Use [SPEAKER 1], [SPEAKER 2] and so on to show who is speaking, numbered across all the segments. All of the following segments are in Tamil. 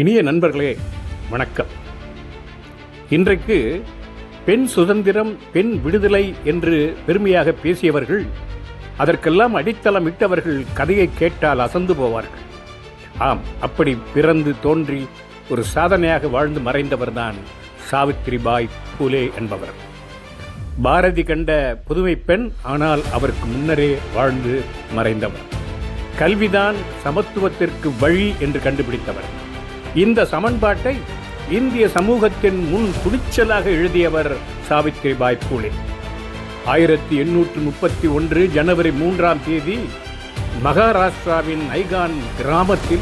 [SPEAKER 1] இனிய நண்பர்களே வணக்கம். இன்றைக்கு பெண் சுதந்திரம் பெண் விடுதலை என்று பெருமையாக பேசியவர்கள் அதற்கெல்லாம் அடித்தளம் இட்டவர்கள் கதையை கேட்டால் அசந்து போவார்கள். ஆம் அப்படி பிறந்து தோன்றி ஒரு சாதனையாக வாழ்ந்து மறைந்தவர்தான் சாவித்திரிபாய் பூலே என்பவர். பாரதி கண்ட புதுமை பெண் ஆனால் அவருக்கு முன்னரே வாழ்ந்து மறைந்தவர். கல்விதான் சமத்துவத்திற்கு வழி என்று கண்டுபிடித்தவர். இந்த சமன்பாட்டை இந்திய சமூகத்தின் முன் துணிச்சலாக எழுதியவர் சாவித்திரிபாய் பூலே. ஆயிரத்தி எண்ணூற்று முப்பத்தி ஒன்று ஜனவரி மூன்றாம் தேதி மகாராஷ்டிராவின் ஐகான் கிராமத்தில்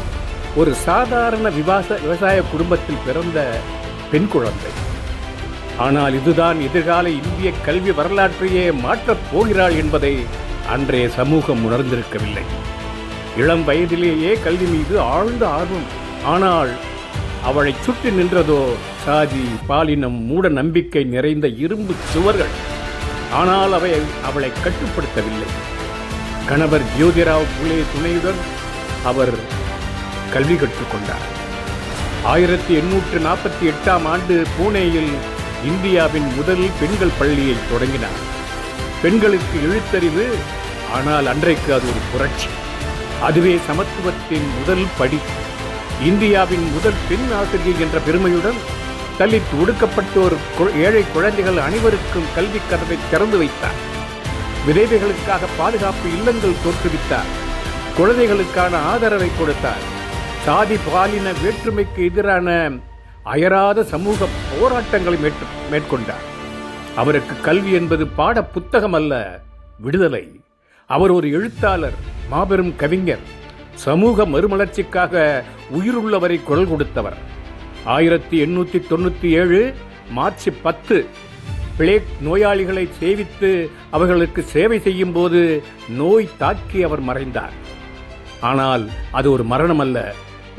[SPEAKER 1] ஒரு சாதாரண விவாச விவசாய குடும்பத்தில் பிறந்த பெண் குழந்தை. ஆனால் இதுதான் எதிர்கால இந்திய கல்வி வரலாற்றையே மாற்றப் போகிறாள் என்பதை அன்றைய சமூகம் உணர்ந்திருக்கவில்லை. இளம் வயதிலேயே கல்வி மீது ஆழ்ந்த ஆர்வம் ஆனால் அவளை சுற்றி நின்றதோ சாதி பாலினம் மூட நம்பிக்கை நிறைந்த இரும்பு சுவர்கள். ஆனால் அவை அவளை கட்டுப்படுத்தவில்லை. கணவர் ஜோதிராவ் புலே துணையுடன் அவர் கல்வி கற்றுக்கொண்டார் ஆயிரத்தி எண்ணூற்று நாற்பத்தி எட்டாம் ஆண்டு பூனேயில் இந்தியாவின் முதல் பெண்கள் பள்ளியை தொடங்கினார். பெண்களுக்கு எழுத்தறிவு ஆனால் அன்றைக்கு அது ஒரு புரட்சி. அதுவே சமத்துவத்தின் முதல் படி. இந்தியாவின் முதல் பெண் ஆசிரியர் என்ற பெருமையுடன் தலித் ஒடுக்கப்பட்டோர் கு- ஏழை குழந்தைகள் அனைவருக்கும் கல்வி கதவை திறந்து வைத்தார். விதவைகளுக்காக பாதுகாப்பு இல்லங்கள் தோற்றுவித்தார். குழந்தைகளுக்கான ஆதரவை கொடுத்தார். சாதி பாலின வேற்றுமைக்கு எதிரான அயராத சமூக போராட்டங்களை மேற்கொண்டார். அவருக்கு கல்வி என்பது பாட புத்தகம் அல்ல விடுதலை. அவர் ஒரு எழுத்தாளர் மாபெரும் கவிஞர். சமூக மறுமலர்ச்சிக்காக உயிருள்ளவரை குரல் கொடுத்தவர். ஆயிரத்தி எண்ணூற்றி தொண்ணூற்றி ஏழு மார்ச் பத்து பிளேக் நோயாளிகளை சேவித்து அவர்களுக்கு சேவை செய்யும் போது நோய் தாக்கி அவர் மறைந்தார். ஆனால் அது ஒரு மரணம் அல்ல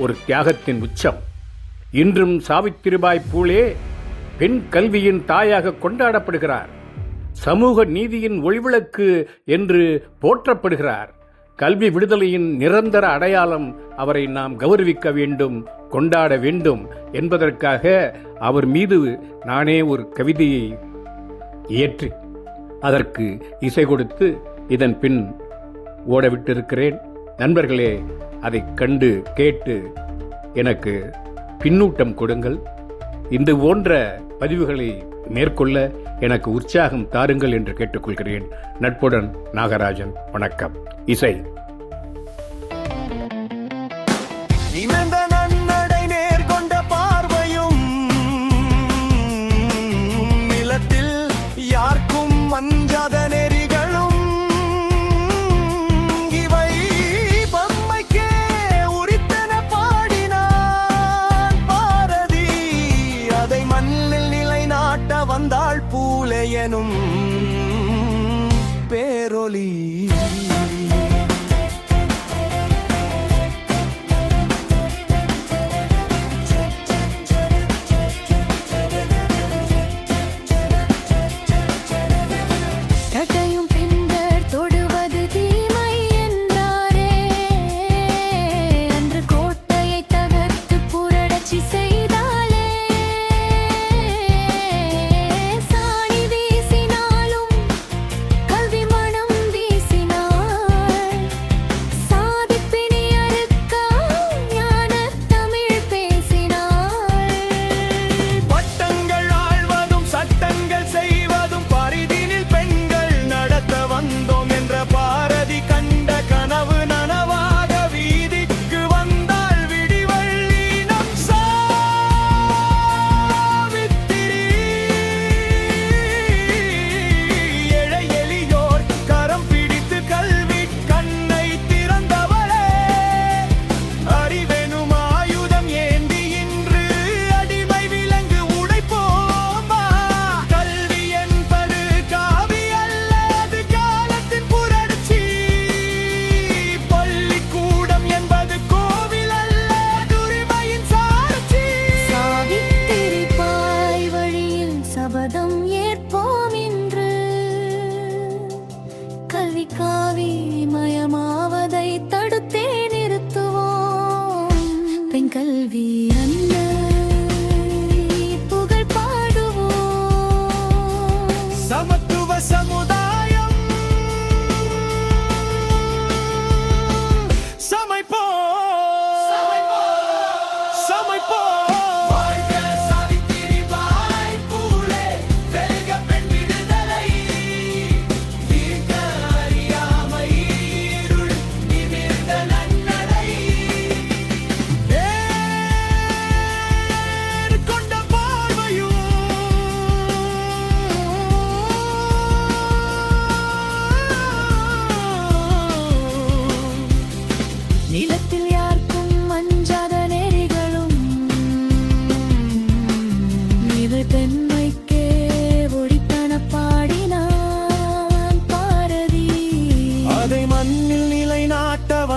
[SPEAKER 1] ஒரு தியாகத்தின் உச்சம். இன்றும் சாவித்திரிபாய் பூலே பெண் கல்வியின் தாயாக கொண்டாடப்படுகிறார். சமூக நீதியின் ஒளிவிளக்கு என்று போற்றப்படுகிறார். கல்வி விடுதலையின் நிரந்தர அடையாளம் அவரை நாம் கௌரவிக்க வேண்டும் கொண்டாட வேண்டும் என்பதற்காக அவர் மீது நானே ஒரு கவிதையை இயற்றி அதற்கு இசை கொடுத்து இதன் பின் ஓடவிட்டிருக்கிறேன். நண்பர்களே அதை கண்டு கேட்டு எனக்கு பின்னூட்டம் கொடுங்கள். இந்த போன்ற பதிவுகளை மேற்கொள்ள எனக்கு உற்சாகம் தாருங்கள் என்று கேட்டுக்கொள்கிறேன். நட்புடன் நாகராஜன் வணக்கம். இசை.
[SPEAKER 2] பூலையனும் கல்வியா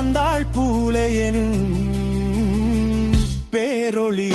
[SPEAKER 2] வந்தாள் பூலையெனும் பேரொளி